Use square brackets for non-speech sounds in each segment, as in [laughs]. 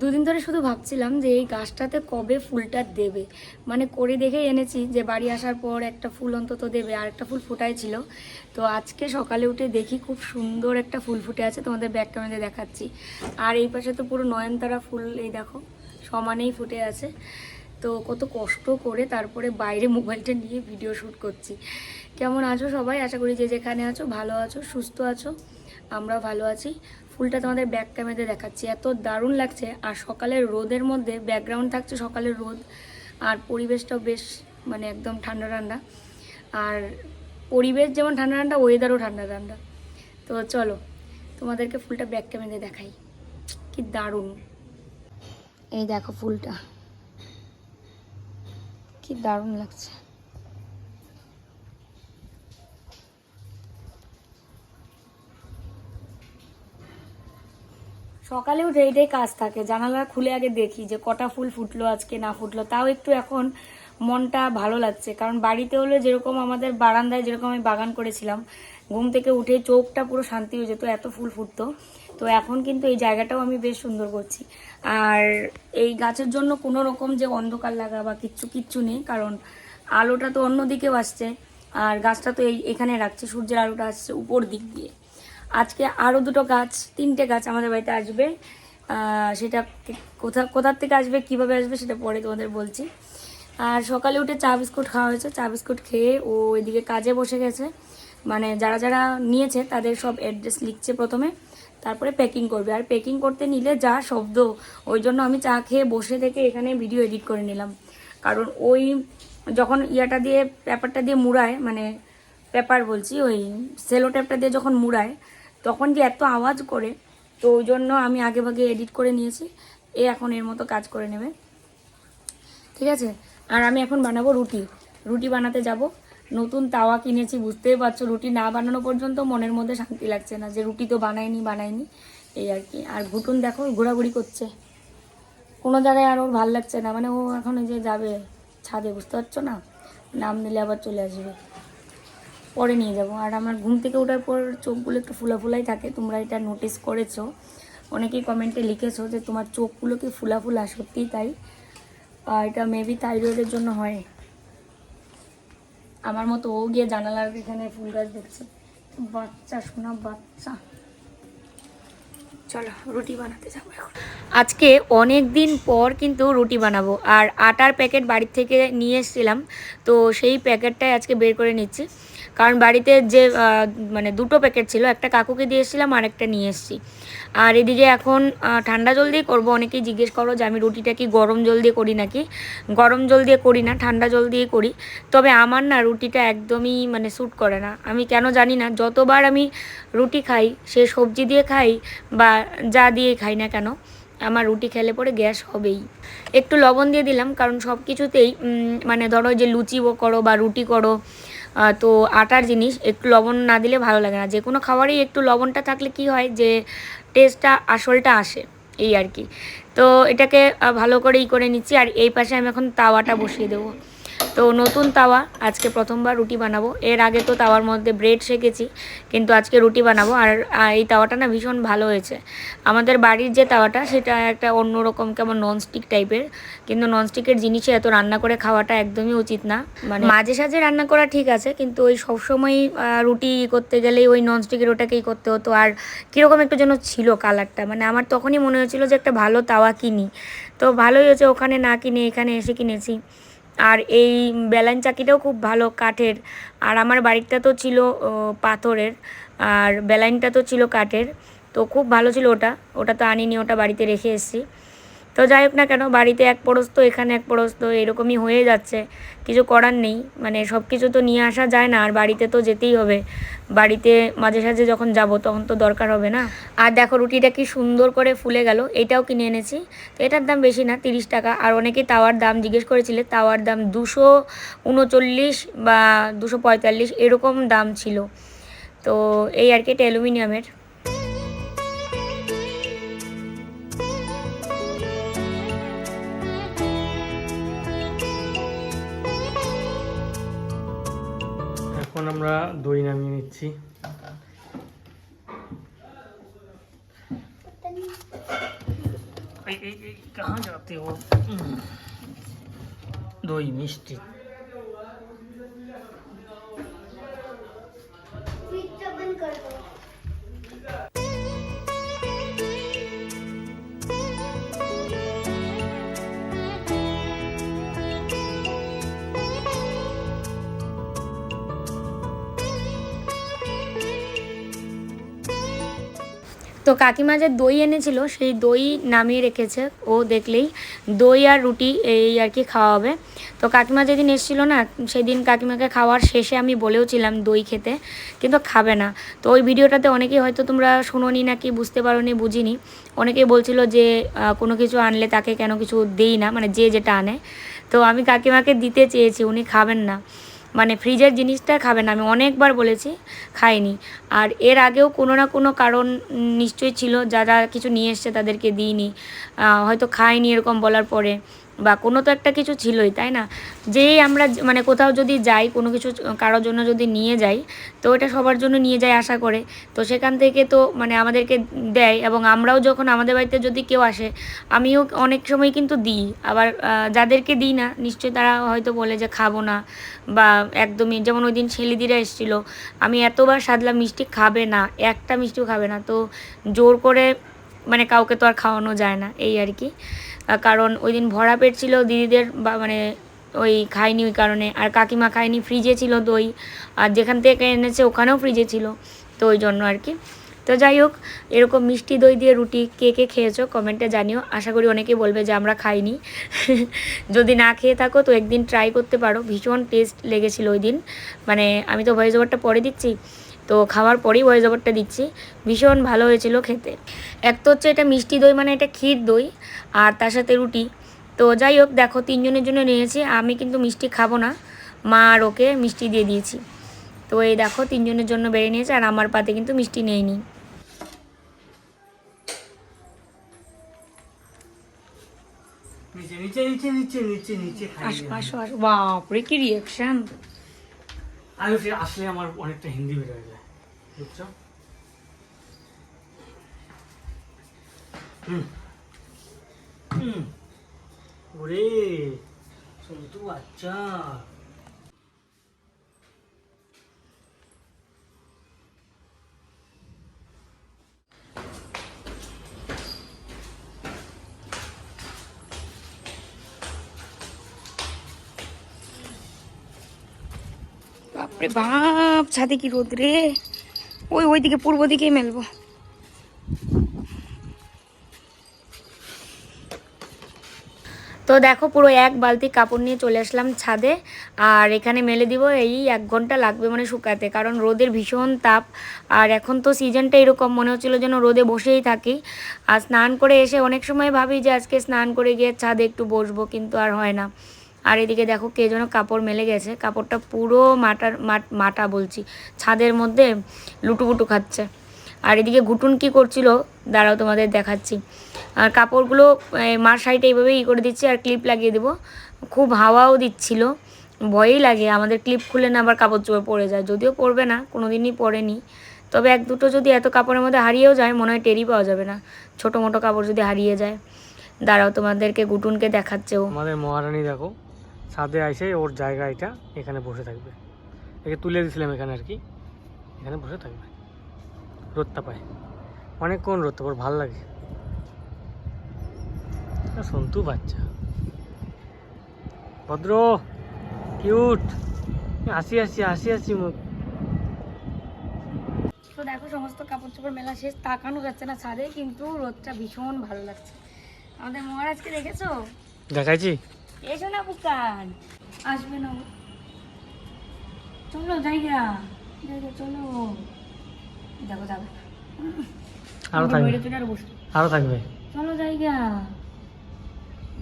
দুদিন ধরে শুধু ভাবছিলাম যে এই গাছটাতে কবে ফুলটা দেবে। মানে করে দেখে এনেছি যে বাড়ি আসার পর একটা ফুল অন্তত দেবে, আর একটা ফুল ফোটাই ছিল। তো আজকে সকালে উঠে দেখি খুব সুন্দর একটা ফুল ফুটে আছে, তোমাদের ব্যাক ক্যামেরাতে দেখাচ্ছি। আর এই পাশে তো পুরো নয়নতারা ফুল, এই দেখো, সমানেই ফুটে আছে। তো কত কষ্ট করে তারপরে বাইরে মোবাইলটা নিয়ে ভিডিও শ্যুট করছি। কেমন আছো সবাই? আশা করি যে যেখানে আছো, ভালো আছো, সুস্থ আছো আমরা ভালো আছি। ফুলটা তোমাদের ব্যাক ক্যামেরাতে দেখাচ্ছি। এত দারুণ লাগছে। আর সকালের রোদের মধ্যে ব্যাকগ্রাউন্ড থাকছে সকালের রোদ। আর পরিবেশটাও বেশ মানে একদম ঠান্ডা ঠান্ডা। আর পরিবেশ যেমন ঠান্ডা ঠান্ডা ওয়েদারও ঠান্ডা ঠান্ডা। তো চলো, তোমাদেরকে ফুলটা ব্যাক ক্যামেরাতে দেখাই। কি দারুণ। এই দেখো ফুলটা। কি দারুণ লাগছে। সকালে উঠে এটাই কাজ থাকে, জানালা খুলে আগে দেখি যে কটা ফুল ফুটলো আজকে না ফুটলো। তাও একটু এখন মনটা ভালো লাগছে। কারণ বাড়িতে হলে যেরকম আমাদের বারান্দায় যেরকম আমি বাগান করেছিলাম, ঘুম থেকে উঠে চোখটা পুরো শান্তি হয়ে যেত, এত ফুল ফুটতো। তো এখন কিন্তু এই জায়গাটাও আমি বেশ সুন্দর করছি। আর এই গাছের জন্য কোনো রকম যে অন্ধকার লাগা বা কিচ্ছু কিচ্ছু নেই, কারণ আলোটা তো অন্যদিকেও আসছে। আর গাছটা তো এই এখানে রাখছে, সূর্যের আলোটা আসছে উপর দিক দিয়ে। আজকে আরও দুটো গাছ, তিনটে গাছ আমাদের বাড়িতে আসবে। সেটা কোথা, কোথার থেকে আসবে, কীভাবে আসবে সেটা পরে তোমাদের বলছি। আর সকালে উঠে চা বিস্কুট খাওয়া হয়েছে। চা বিস্কুট খেয়ে ও এদিকে কাজে বসে গেছে। মানে যারা যারা নিয়েছে তাদের সব অ্যাড্রেস লিখছে প্রথমে। তারপরে প্যাকিং করবে। আর প্যাকিং করতে নিলে যা শব্দ, ওই জন্য আমি চা খেয়ে বসে থেকে এখানে ভিডিও এডিট করে নিলাম। কারণ ওই যখন ইয়াটা দিয়ে পেপারটা দিয়ে মুড়ায় মানে পেপার বলছি, ওই সেলো ট্যাপটা দিয়ে যখন মুড়ায় তখন যে এত আওয়াজ করে, তো ওই জন্য আমি আগে ভাগে এডিট করে নিয়েছি। এ এখন এর মতো কাজ করে নেবে। ঠিক আছে? আর আমি এখন বানাবো রুটি। রুটি বানাতে যাব। নতুন তাওয়া কিনেছি, বুঝতেই পারছ, রুটি না বানানো পর্যন্ত মনের মধ্যে শান্তি লাগছে না যে রুটি তো বানায়নি বানায়নি এই আর কি। আর ঘুটুন দেখো, ঘোরাঘুরি করছে। কোনো জায়গায় আর ওর ভালো লাগছে না। মানে ও এখন যে যাবে ছাদে, বুঝতে পারছ না? নাম নিলে আবার চলে আসবে। পরে নিয়ে যাব। আর আমার ঘুম থেকে ওঠার পর চোখগুলো একটু ফুলা ফুলাই থাকে, তোমরা এটা নোটিস করেছ। অনেকেই কমেন্টে লিখেছো যে তোমার চোখগুলো কি ফুলা ফুলা সত্যিই তাই? এটা মেবি থাইরয়েডের জন্য হয়। আমার মতো ও গিয়ে জানালার এখানে ফুল গাছ দেখছে। বাচ্চা শোনা বাচ্চা। চলো, রুটি বানাতে যাব এখন। আজকে অনেক দিন পর কিন্তু রুটি বানাবো। আর আটার প্যাকেট বাড়ির থেকে নিয়ে এসেছিলাম, তো সেই প্যাকেটটাই আজকে বের করে নিচ্ছি। কারণ বাড়িতে যে মানে দুটো প্যাকেট ছিল, একটা কাকুকে দিয়ে এসেছিলাম আর একটা নিয়ে এসেছি। আর এদিকে এখন ঠান্ডা জল দিয়ে করব, অনেকেই জিজ্ঞেস করো যে আমি রুটিটা কি গরম জল দিয়ে করি নাকি? গরম জল দিয়ে করি না, ঠান্ডা জল দিয়ে করি। তবে আমার না রুটিটা একদমই মানে স্যুট করে না। আমি কেন জানি না, যতবার আমি রুটি খাই, সে সবজি দিয়ে খাই বা যা দিয়ে খাই না কেন, আমার রুটি খেলে পরে গ্যাস হবেই। একটু লবণ দিয়ে দিলাম, কারণ সব কিছুতেই মানে ধরো যে লুচি করো বা রুটি করো তো আটার জিনিস, একটু লবণ না দিলে ভালো লাগে না। যে কোনো খাবারেই একটু লবণটা থাকলে কি হয় যে টেস্টটা আসলটা আসে, এই আর কি। তো এটাকে ভালো করে ই করে নিচ্ছি। আর এই পাশে আমি এখন তাওয়াটা বসিয়ে দেবো। তো নতুন তাওয়া, আজকে প্রথমবার রুটি বানাবো। এর আগে তো তাওয়ার মধ্যে ব্রেড শেখেছি কিন্তু আজকে রুটি বানাবো। আর এই তাওয়াটা না ভীষণ ভালো হয়েছে। আমাদের বাড়ির যে তাওয়াটা, সেটা একটা অন্যরকম কেমন ননস্টিক টাইপের কিন্তু ননস্টিকের জিনিসে এত রান্না করে খাওয়াটা একদমই উচিত না। মানে মাঝে সাঝে রান্না করা ঠিক আছে, কিন্তু ওই সবসময় রুটি করতে গেলেই ওই ননস্টিকের ওটাকেই করতে হতো। আর কীরকম একটু যেন ছিল কালারটা। মানে আমার তখনই মনে হয়েছিল যে একটা ভালো তাওয়া কিনি। তো ভালোই হয়েছে, ওখানে না কিনে, এখানে এসে কিনেছি। আর এই বেলান চাকিটাও খুব ভালো কাঠের। আর আমার বাড়িটা তো ছিল পাথরের। আর বেলাইনটা তো ছিল কাঠের। তো খুব ভালো ছিল ওটা। ওটা তো আনিনি, ওটা বাড়িতে রেখে এসেছি। তো যাই হোক না কেন, বাড়িতে এক পরশ তো এখানে এক পরশ তো এরকমই হয়ে যাচ্ছে। কিছু করার নেই মানে সব কিছু তো নিয়ে আসা যায় না, আর বাড়িতে তো যেতেই হবে। বাড়িতে মাঝে সাঝে যখন যাব, তখন তো দরকার হবে না। আর দেখো রুটিটা কি সুন্দর করে ফুলে গেল, এটাও কিনে এনেছি। তো এটার দাম বেশি না, তিরিশ টাকা। আর অনেকেই তাওয়ার দাম জিজ্ঞেস করেছিলে, তাওয়ার দাম দুশো উনচল্লিশ বা দুশো পঁয়তাল্লিশ, এরকম দাম ছিল। তো এই আর কি, এটা অ্যালুমিনিয়ামের। আমরা দই নামিয়ে নিচ্ছি। দই মিষ্টি। তো কাকিমা যে দই এনেছিল, সেই দই নামিয়ে রেখেছে। ও দেখলেই দই আর রুটি এই আর কি খাওয়া হবে। তো কাকিমা যেদিন এসেছিল না, সেদিন কাকিমাকে খাওয়ার শেষে আমি বলেওছিলাম দই খেতে, কিন্তু খাবে না। তো ওই ভিডিওটাতে অনেকেই হয়তো তোমরা শুনোনি নাকি, বুঝতে পারো পারোনি, বুঝিনি। অনেকেই বলছিল যে কোনো কিছু আনলে তাকে কেন কিছু দেই না মানে যে যেটা আনে। তো আমি কাকিমাকে দিতে চেয়েছি, উনি খাবেন না। মানে ফ্রিজের জিনিসটা খাবে না, আমি অনেকবার বলেছি, খাইনি। আর এর আগেও কোনো না কোনো কারণ নিশ্চয়ই ছিল যারা কিছু নিয়ে এসছে তাদেরকে দিইনি। হয়তো খাইনি এরকম বলার পরে। বা কোনো তো একটা কিছু ছিলই, তাই না? যেই আমরা মানে কোথাও যদি যাই, কোনো কিছু কারোর জন্য যদি নিয়ে যাই, তো এটা সবার জন্য নিয়ে যাই আশা করে। তো সেখান থেকে তো মানে আমাদেরকে দেয় এবং আমরাও যখন আমাদের বাড়িতে যদি কেউ আসে, আমিও অনেক সময় কিন্তু দিই। আবার যাদেরকে দিই না, নিশ্চয়ই তারা হয়তো বলে যে খাব না বা একদমই যেমন ওই দিন ছেলেদিরা এসেছিল, আমি এতবার সাদলাম মিষ্টি খাবে না, একটা মিষ্টিও খাবে না। তো জোর করে মানে কাউকে তো আর খাওয়ানো যায় না, এই আর কি। কারণ ওই দিন ভরা পেট ছিল, দিদিদের বা মানে ওই খাইনি ওই কারণে। আর কাকিমা খায়নি ফ্রিজে ছিল দই। আর যেখান থেকে এনেছে, ওখানেও ফ্রিজে ছিল তো ওই জন্য আর কি। তো যাই হোক, এরকম মিষ্টি দই দিয়ে রুটি কে কে খেয়েছো কমেন্টে জানিও। আশা করি অনেকেই বলবে যে আমরা খাইনি। [laughs] যদি না খেয়ে থাকো তো একদিন ট্রাই করতে পারো। ভীষণ টেস্ট লেগেছিল ওই দিন। মানে আমি তো ভয়েস ওভারটা পরে দিচ্ছি। তো খাওয়ার পরেই ভয়েস ওভারটা দিচ্ছি। ভীষণ ভালো হয়েছিল খেতে। এক তো হচ্ছে এটা মিষ্টি দই মানে এটা ক্ষীর দই আর তার সাথে রুটি। তো যাই হোক দেখো তিনজনের জন্য নিয়েছি আমি কিন্তু মিষ্টি খাব না। মা আর ওকে মিষ্টি দিয়ে দিয়েছি। তো এই দেখো তিনজনের জন্য বেড়ে নিয়েছে আর আমার পাতে কিন্তু মিষ্টি নেয়নি বাপরে কি রিয়াকশন আসলে আমার অনেকটা হিন্দি বের হয়ে যায় বুঝছ হুম হুম ওরে সন্তু আচ্ছা বাপরে বাপ ছাদে কি রোদ রে ওই ওই দিকে পূর্ব দিকেই মেলবো। তো দেখো পুরো এক বালতি কাপড় নিয়ে চলে আসলাম ছাদে, আর এখানে মেলে দিব এই এক ঘণ্টা লাগবে মানে শুকাতে, কারণ রোদের ভীষণ তাপ। আর এখন তো সিজনটা এরকম, মনে হচ্ছিল যেন রোদে বসেই থাকি। আর স্নান করে এসে অনেক সময় ভাবি যে আজকে স্নান করে গিয়ে ছাদে একটু বসবো, কিন্তু আর হয় না। আর এদিকে দেখো কে যেন কাপড় মেলে গেছে। কাপড়টা পুরো মাটার, মাট- বলছি। ছাদের মধ্যে লুটুপুটু খাচ্ছে। আর এদিকে ঘুটুন কি করছিল? দাঁড়াও তোমাদের দেখাচ্ছি। আর কাপড়গুলো মার সাইডে এইভাবে ই করে দিচ্ছি আর ক্লিপ লাগিয়ে দেবো। খুব হাওয়াও দিচ্ছিল। ভয়ই লাগে, আমাদের ক্লিপ খুলে না আবার কাপড় চোপড় পড়ে যায়। যদিও পড়বে না কোনো দিনই পড়েনি তবে এক দুটো যদি এত কাপড়ের মধ্যে হারিয়েও যায়, মনে হয় টেরই পাওয়া যাবে না। ছোটো মোটো কাপড় যদি হারিয়ে যায়। দাঁড়াও তোমাদেরকে গুটুনকে দেখাচ্ছে ও। আমাদের মহারানী দেখো ছাদে আইসে ওর জায়গা এটা এখানে বসে থাকবে। একে তুলে দিয়েছিলাম এখানে আর কি। এখানে বসে থাকবে। রোদটা পায় অনেকক্ষণ রোদ ওর ভালো লাগে। সন্তু বাচ্চা। ভদ্র কিউট। আসি আসি আসি আসি মুখ। তো দেখো সমস্ত কাপড় চোপড় মেলা শেষ। তাকানো যাচ্ছে না ছাদে কিন্তু রোদটা ভীষণ ভালো লাগছে। আমাদের মহারাজকে দেখেছ? দেখাইছি। এসো না বুকান আসবে না। চলো জায়গা। জায়গা চলো। দেখো যাবে। আরও থাকবে। আরও থাকবে। চলো জায়গা।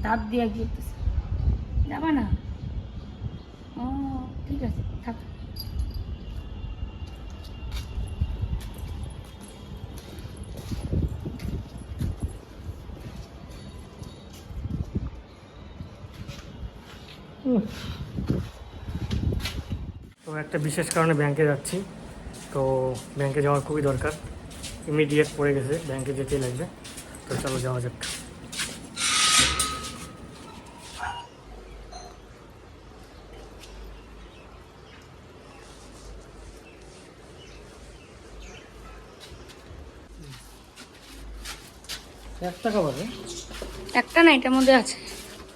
দাঁত দিয়ে যাবা না? ও ঠিক আছে থাক। তো একটা বিশেষ কারণে ব্যাংকে যাচ্ছি। তো ব্যাংকে যাওয়ার খুবই দরকার। ইমিডিয়েট পড়ে গেছে ব্যাংকে যেতেই লাগবে। তো চলো যাওয়া যাক। একটা খাবারে না, এটার মধ্যে আছে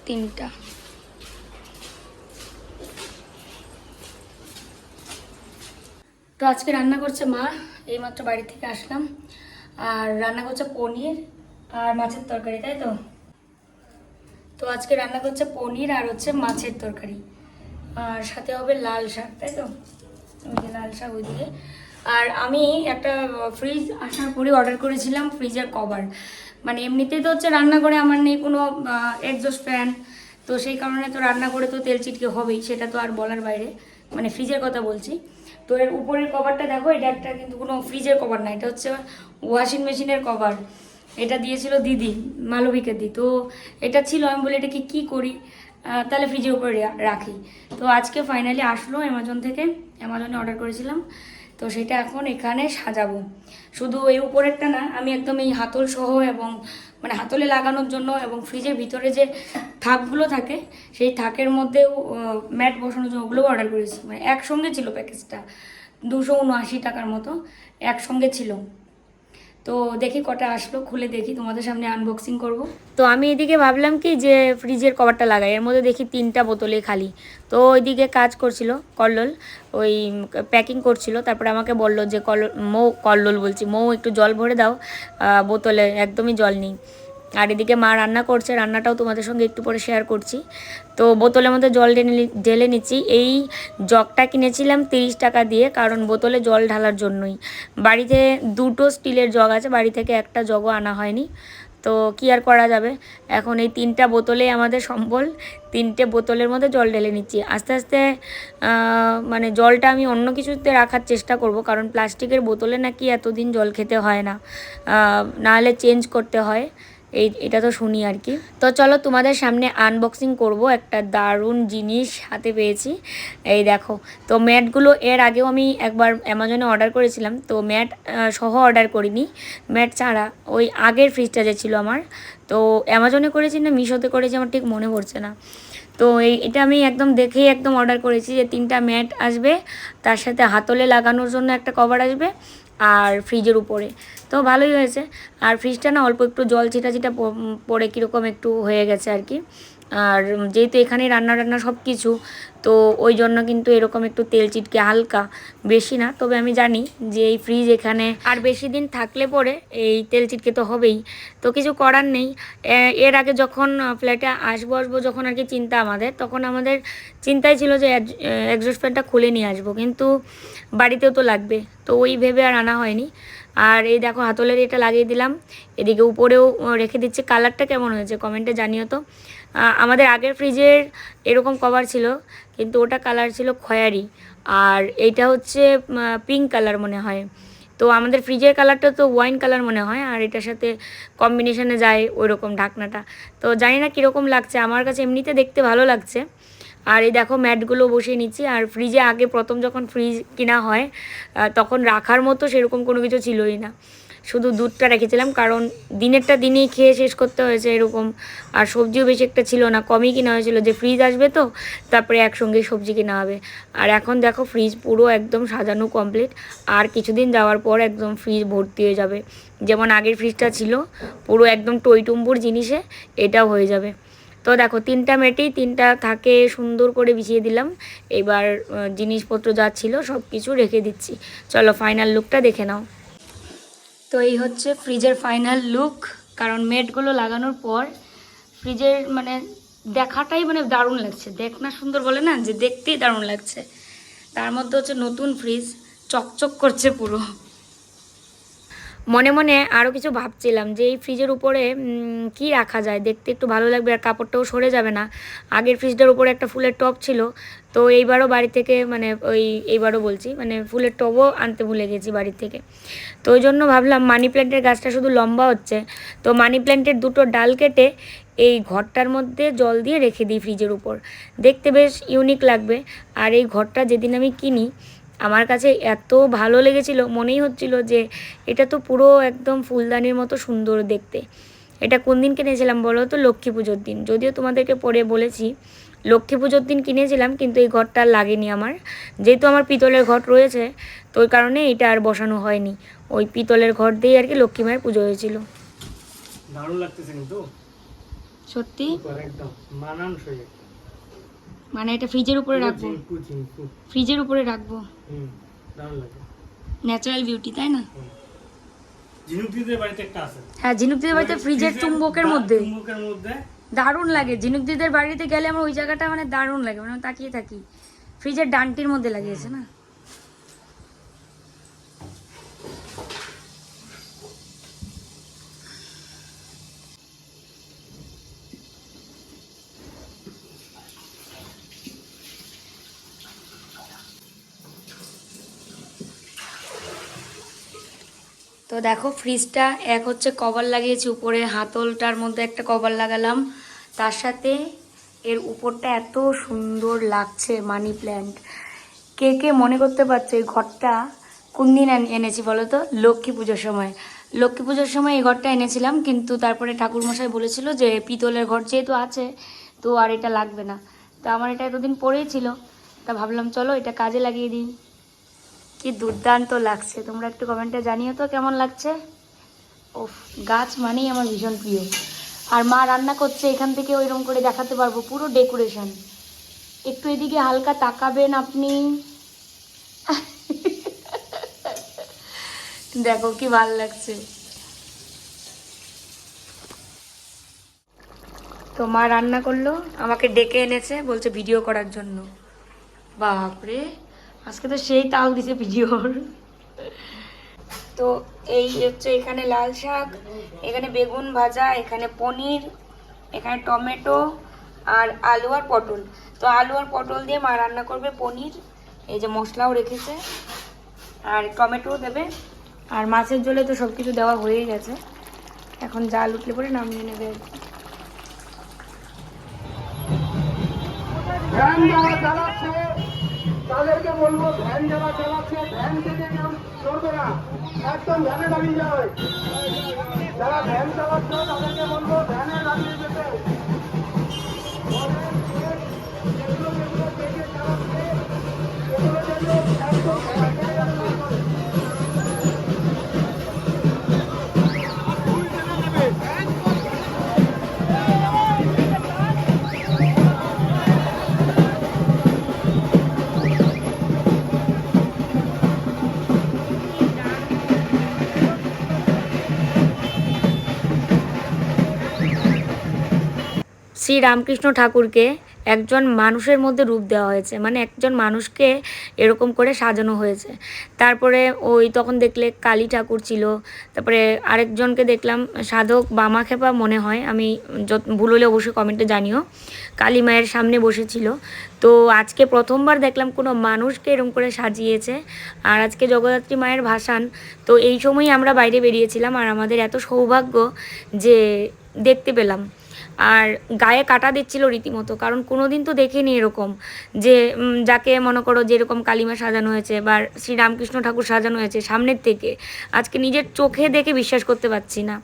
তিনটা। তো আজকে রান্না করছে মা, এইমাত্র বাড়ি থেকে আসলাম। আর রান্না করছে পনির আর মাছের তরকারি, তাই তো? তো আজকে রান্না করছে পনির আর হচ্ছে মাছের তরকারি। আর সাথে হবে লাল শাক, তাই তো? ওই যে লাল শাক ওই ওইদিকে। আর আমি একটা ফ্রিজ আসার পরে অর্ডার করেছিলাম ফ্রিজের কভার মানে এমনিতেই তো হচ্ছে রান্না করে আমার নেই কোনো এক্সস্ট ফ্যান তো সেই কারণে তো রান্না করে তো তেল চিটকে হবেই, সেটা তো আর বলার বাইরে। মানে ফ্রিজের কথা বলছি। তো এর উপরের কভারটা দেখো, এটা একটা কিন্তু কোনো ফ্রিজের কভার না, এটা হচ্ছে ওয়াশিং মেশিনের কভার এটা দিয়েছিল দিদি মালবিকা দি। তো এটা ছিল, আমি বলি এটাকে কি করি? তাহলে ফ্রিজের উপরে রাখি। তো আজকে ফাইনালি আসলো অ্যামাজন থেকে অ্যামাজনে অর্ডার করেছিলাম। তো সেটা এখন এখানে সাজাবো। শুধু এই উপরেরটা না, আমি একদম এই হাতল সহ এবং মানে হাতলে লাগানোর জন্য এবং ফ্রিজের ভিতরে যে থাকগুলো থাকে, সেই থাকের মধ্যেও ম্যাট বসানোর জন্য ওগুলোও অর্ডার করেছি। মানে একসঙ্গে ছিল প্যাকেজটা দুশো উনআশি টাকার মতো একসঙ্গে ছিল। তো দেখি কটা আসলো, খুলে দেখি, তোমাদের সামনে আনবক্সিং করব। তো আমি এদিকে ভাবলাম কি যে ফ্রিজের কভারটা লাগাই, এর মধ্যে দেখি তিনটা বোতলে খালি। তো ওইদিকে কাজ করছিল কল্লোল, ওই প্যাকিং করছিল, তারপরে আমাকে বলল যে, কল, মৌ, কল্লোল বলছি, মৌ, একটু জল ভরে দাও বোতলে, একদমই জল নেই। আর এদিকে মা রান্না করছে, রান্নাটাও তোমাদের সঙ্গে একটু পরে শেয়ার করছি। তো বোতলের মধ্যে জল ঢেলে ঢেলে নিচ্ছি। এই জগটা কিনেছিলাম তিরিশ টাকা দিয়ে, কারণ বোতলে জল ঢালার জন্যই। বাড়িতে দুটো স্টিলের জগ আছে, বাড়ি থেকে একটা জগও আনা হয়নি। তো কি আর করা যাবে? এখন এই তিনটা বোতলে আমাদের সম্বল, তিনটে বোতলের মধ্যে জল ঢেলে নিচ্ছি। আস্তে আস্তে মানে জলটা আমি অন্য কিছুতে রাখার চেষ্টা করব, কারণ প্লাস্টিকের বোতলে নাকি এতদিন জল খেতে হয় না। নাহলে চেঞ্জ করতে হয়। এই, এটা তো শুনি আর কি। তো চলো তোমাদের সামনে আনবক্সিং করব একটা দারুণ জিনিস হাতে পেয়েছি। এই দেখো, তো ম্যাটগুলো এর আগেও আমি একবার অ্যামাজনে অর্ডার করেছিলাম, তো ম্যাট সহ অর্ডার করিনি। ম্যাট ছাড়া, ওই আগের ফ্রিজটা যে ছিল আমার, তো অ্যামাজনে করেছি না, মিশোতে করেছি আমার ঠিক মনে পড়ছে না। তো এই, এটা আমি একদম দেখেই একদম অর্ডার করেছি যে তিনটা ম্যাট আসবে, তার সাথে হাতলে লাগানোর জন্য একটা কভার আসবে আর ফ্রিজের উপরে। তো ভালোই হয়েছে। আর ফ্রিজটা না অল্প একটু জল ছিটা ছিটা পড়ে কীরকম একটু হয়ে গেছে আর কি। আর যেহেতু এখানে রান্না টান্না সব কিছু, তো ওই জন্য কিন্তু এরকম একটু তেল চিটকে হালকা বেশি না। তবে আমি জানি যে এই ফ্রিজ এখানে আর বেশি দিন থাকলে পরে এই তেল চিটকে তো হবেই। তো কিছু করার নেই। এর আগে যখন ফ্ল্যাটে আসব আসব যখন আর কি চিন্তা আমাদের, তখন আমাদের চিন্তাই ছিল যে এক্সস্ট ফ্যানটা খুলে নিয়ে আসব। কিন্তু বাড়িতেও তো লাগবে, তো ওই ভেবে আর আনা হয়নি। আর এই দেখো হাতলের এটা লাগিয়ে দিলাম। এদিকে উপরেও রেখে দিচ্ছে। কালারটা কেমন হয়েছে? কমেন্টে জানিও তো। আমাদের আগের ফ্রিজের এরকম কভার ছিল, কিন্তু ওটা কালার ছিল খয়ারি। আর এইটা হচ্ছে পিঙ্ক কালার মনে হয়। তো আমাদের ফ্রিজের কালারটা তো ওয়াইন কালার মনে হয়, আর এটার সাথে কম্বিনেশনে যায় ওই রকম ঢাকনাটা। তো জানি না কীরকম লাগছে, আমার কাছে এমনিতে দেখতে ভালো লাগছে। আর এই দেখো ম্যাটগুলো বসিয়ে নিচ্ছি, আর ফ্রিজে আগে প্রথম যখন ফ্রিজ কিনা হয় তখন রাখার মতো সেরকম কোনো কিছু ছিলই না। শুধু দুধটা রেখেছিলাম, কারণ দিনেরটা দিনেই খেয়ে শেষ করতে হয়েছে এরকম। আর সবজিও বেশি একটা ছিল না, কমই কিনা হয়েছিল। যে ফ্রিজ আসবে তো, তারপরে একসঙ্গে সবজি কিনা হবে। আর এখন দেখো ফ্রিজ পুরো একদম সাজানো কমপ্লিট আর কিছুদিন যাওয়ার পর একদম ফ্রিজ ভর্তি হয়ে যাবে। যেমন আগের ফ্রিজটা ছিল, পুরো একদম টইটুম্বুর জিনিসে এটাও হয়ে যাবে। তো দেখো, তিনটা মেটেই তিনটা থাকে সুন্দর করে বিছিয়ে দিলাম। এবার জিনিসপত্র যা ছিল সব কিছু রেখে দিচ্ছি। চলো ফাইনাল লুকটা দেখে নাও। তো এই হচ্ছে ফ্রিজের ফাইনাল লুক কারণ মেটগুলো লাগানোর পর ফ্রিজের মানে দেখাটাই মানে দারুণ লাগছে। দেখ না সুন্দর বলে না, যে দেখতেই দারুণ লাগছে। তার মধ্যে হচ্ছে নতুন ফ্রিজ চকচক করছে পুরো। মনে মনে আরও কিছু ভাবছিলাম যে এই ফ্রিজের উপরে কি রাখা যায়? দেখতে একটু ভালো লাগবে আর কাপড়টাও সরে যাবে না। আগের ফ্রিজটার উপরে একটা ফুলের টপ ছিল। তো এইবারও বাড়ি থেকে মানে ওই, এইবারও বলছি মানে ফুলের টবও আনতে ভুলে গেছি বাড়ির থেকে। তো ওই জন্য ভাবলাম মানি প্ল্যান্টের গাছটা শুধু লম্বা হচ্ছে। তো মানি প্ল্যান্টের দুটো ডাল কেটে এই ঘরটার মধ্যে জল দিয়ে রেখে দিই ফ্রিজের উপর। দেখতে বেশ ইউনিক লাগবে। আর এই ঘরটা যেদিন আমি কিনি আমার কাছে এত ভালো লেগেছিল মনেই হচ্ছিল যে এটা তো পুরো একদম ফুলদানির মতো সুন্দর দেখতে। এটা কোন দিন কিনেছিলাম বলো তো? লক্ষ্মী পুজোর দিন। যদিও তোমাদেরকে পরে বলেছি লক্ষ্মী পুজোর দিন কিনেছিলাম কিন্তু এই ঘরটা আর লাগেনি আমার। যেহেতু আমার পিতলের ঘট রয়েছে তো ওই কারণে এটা আর বসানো হয়নি। ওই পিতলের ঘর দিয়েই আর কি লক্ষ্মী মায়ের পুজো হয়েছিল। দারুণ লাগতেছে কিন্তু। সত্যি? একদম। মানানসই। মানে এটা ফ্রিজের উপরে রাখব। ফ্রিজের উপরে রাখব। ন্যাচারাল বিউটি তাই না? ঝিনুক বাড়িতে একটা আছে। হ্যাঁ ঝিনুকদিদের বাড়িতে ফ্রিজের চুম্বকের মধ্যে। দারুণ লাগে। ঝিনুকদিদের বাড়িতে গেলে আমার ওই জায়গাটা মানে দারুণ লাগে। মানে তাকিয়ে থাকি। ফ্রিজের ডানটির মধ্যে লাগিয়েছে না? তো দেখো ফ্রিজটা এক হচ্ছে কভার লাগিয়েছি, উপরে হাতলটার মধ্যে একটা কভার লাগালাম। তার সাথে এর উপরটা এত সুন্দর লাগছে মানি প্ল্যান্ট কে কে মনে করতে পারছ এই ঘরটা কোন দিন এনে- এনেছি বলো তো? লক্ষ্মী পুজোর সময়। লক্ষ্মী পুজোর সময় এই ঘরটা এনেছিলাম, কিন্তু তারপরে ঠাকুরমশাই বলেছিল যে পিতলের ঘর যেহেতু আছে, তো আর এটা লাগবে না। তো আমার এটা এতদিন পরেই ছিল। তা ভাবলাম চলো এটা কাজে লাগিয়ে দিই। কি দুর্দান্ত লাগছে। তোমরা একটু কমেন্টে জানিও তো কেমন লাগছে। ও গাছ মানেই আমার ভীষণ প্রিয়। আর মা রান্না করছে, এখান থেকে ওইরকম করে দেখাতে পারব পুরো ডেকোরেশন একটু এদিকে হালকা তাকাবেন আপনি। দেখো কি ভালো লাগছে। তো মা রান্না করল, আমাকে ডেকে এনেছে, বলছে ভিডিও করার জন্য। বাপরে। আজকে তো সেই তাল দিছে ভিডিওর তো এই হচ্ছে এখানে লাল শাক এখানে বেগুন ভাজা এখানে পনির এখানে টমেটো আর আলু আর পটল। তো আলু আর পটল দিয়ে মা রান্না করবে পনির এই যে মশলাও রেখেছে। আর টমেটো দেবে। আর মাছের ঝোলে তো সব কিছু দেওয়া হয়ে গেছে। এখন জাল উঠলে পরে নামিয়ে নেবে আর কি। তাদেরকে বলব, ভ্যান যারা চালাচ্ছে, ভ্যান থেকে কেউ চলবে না। একদম ভ্যানে দাঁড়িয়ে যাবে যারা ভ্যান চালাচ্ছে, তাদেরকে বলব, ভ্যানে দাঁড়িয়ে যেতে। একদম শ্রী রামকৃষ্ণ ঠাকুরকে একজন মানুষের মধ্যে রূপ দেওয়া হয়েছে। মানে একজন মানুষকে এরকম করে সাজানো হয়েছে। তারপরে ওই তখন দেখলে কালী ঠাকুর ছিল। তারপরে আরেকজনকে দেখলাম, সাধক বামাখেপা মনে হয়, আমি যত, ভুল হলে অবশ্যই কমেন্টে জানিও। কালী মায়ের সামনে বসেছিল। তো আজকে প্রথমবার দেখলাম কোনো মানুষকে এরকম করে সাজিয়েছে। আর আজকে জগদ্ধাত্রী মায়ের ভাসান। তো এই সময়ই আমরা বাইরে বেরিয়েছিলাম আর আমাদের এত সৌভাগ্য যে দেখতে পেলাম। আর গায়ে কাটা দিচ্ছিল রীতিমতো, কারণ কোনো দিন তো দেখিনি এরকম যে যাকে মনে করো যেরকম কালিমা সাজানো হয়েছে বা শ্রীরামকৃষ্ণ ঠাকুর সাজানো হয়েছে সামনের থেকে। আজকে নিজের চোখে দেখে বিশ্বাস করতে পারছি না।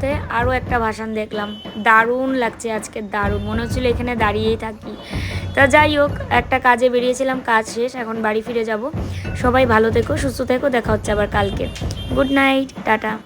পথে আরও একটা ভাষণ দেখলাম। দারুণ লাগছে আজকে, দারুণ। মনে হচ্ছিল এখানে দাঁড়িয়েই থাকি। তা যাই হোক, একটা কাজে বেরিয়েছিলাম, কাজ শেষ, এখন বাড়ি ফিরে যাব। সবাই ভালো থেকো, সুস্থ থেকো, দেখা হচ্ছে আবার কালকে। Good night, tata.